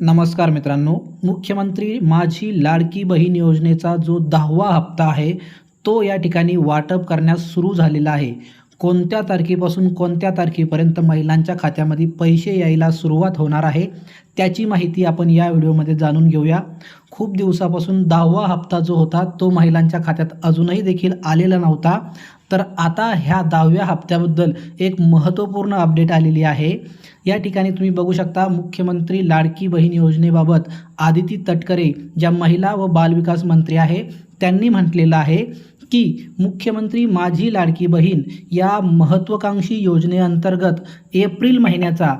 नमस्कार मित्रांनो मुख्यमंत्री माझी लाडकी बहीण योजनेचा जो दहावा हप्ता आहे तो या ठिकाणी वाटप करण्यास सुरू झालेला आहे. कोणत्या तारखेपासून कोणत्या तारखेपर्यंत महिलांच्या खात्यामध्ये पैसे यायला सुरुवात होणार आहे त्याची माहिती आपण या व्हिडिओमध्ये जाणून घेऊया. खूप दिवसापासून दहावा हप्ता जो होता तो महिलांच्या खात्यात अजूनही देखील आलेला नव्हता. तर आता ह्या दहाव्या हप्त्याबद्दल एक महत्त्वपूर्ण अपडेट आलेली आहे. या ठिकाणी तुम्ही बघू शकता मुख्यमंत्री लाडकी बहीण योजनेबाबत आदिती तटकरे ज्या महिला व बालविकास मंत्री आहे त्यांनी म्हटलेलं आहे की मुख्यमंत्री माझी लाडकी बहीण या महत्त्वाकांक्षी योजनेअंतर्गत एप्रिल महिन्याचा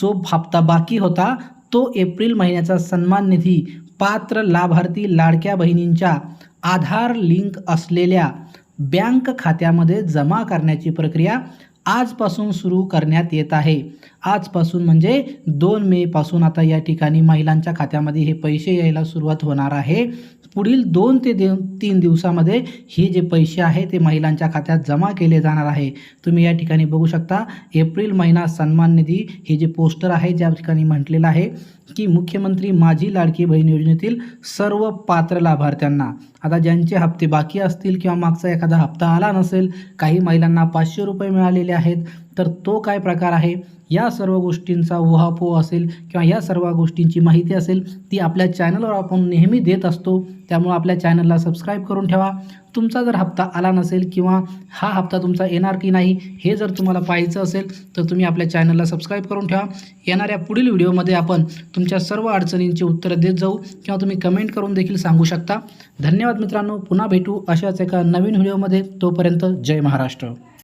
जो हप्ता बाकी होता तो एप्रिल महिन्याचा सन्मान निधी पात्र लाभार्थी लाडक्या बहिणींच्या आधार लिंक असलेल्या बँक खात्यामध्ये जमा करण्याची प्रक्रिया आजपासून सुरू करण्यात येत आहे. आजपासून म्हणजे दोन मेपासून आता या ठिकाणी महिलांच्या खात्यामध्ये हे पैसे यायला सुरुवात होणार आहे. पुढील दोन ते दे तीन दिवसामध्ये हे जे पैसे आहे ते महिलांच्या खात्यात जमा केले जाणार आहे. तुम्ही या ठिकाणी बघू शकता एप्रिल महिना सन्मान निधी हे जे पोस्टर आहे ज्या ठिकाणी म्हटलेलं आहे की मुख्यमंत्री माझी लाडकी बहीण योजनेतील सर्व पात्र लाभार्थ्यांना आता ज्यांचे हप्ते बाकी असतील किंवा मागचा एखादा हप्ता आला नसेल काही महिलांना पाचशे रुपये मिळालेले आहेत. तर तो काय प्रकार आहे? या सर्व गोष्टींचा उहापोह असेल किंवा या सर्व गोष्टींची माहिती असेल ती आपल्या चॅनलवर आपण नेहमी देत असतो. त्यामुळं आपल्या चॅनलला सबस्क्राईब करून ठेवा. तुमचा जर हप्ता आला नसेल किंवा हा हप्ता तुमचा येणार की नाही हे जर तुम्हाला पाहायचं असेल तर तुम्ही आपल्या चॅनलला सबस्क्राईब करून ठेवा. येणाऱ्या पुढील व्हिडिओमध्ये आपण तुमच्या सर्व अडचणींची उत्तरं देत जाऊ किंवा तुम्ही कमेंट करून देखील सांगू शकता. धन्यवाद मित्रांनो. पुन्हा भेटू अशाच एका नवीन व्हिडिओमध्ये. तोपर्यंत जय महाराष्ट्र.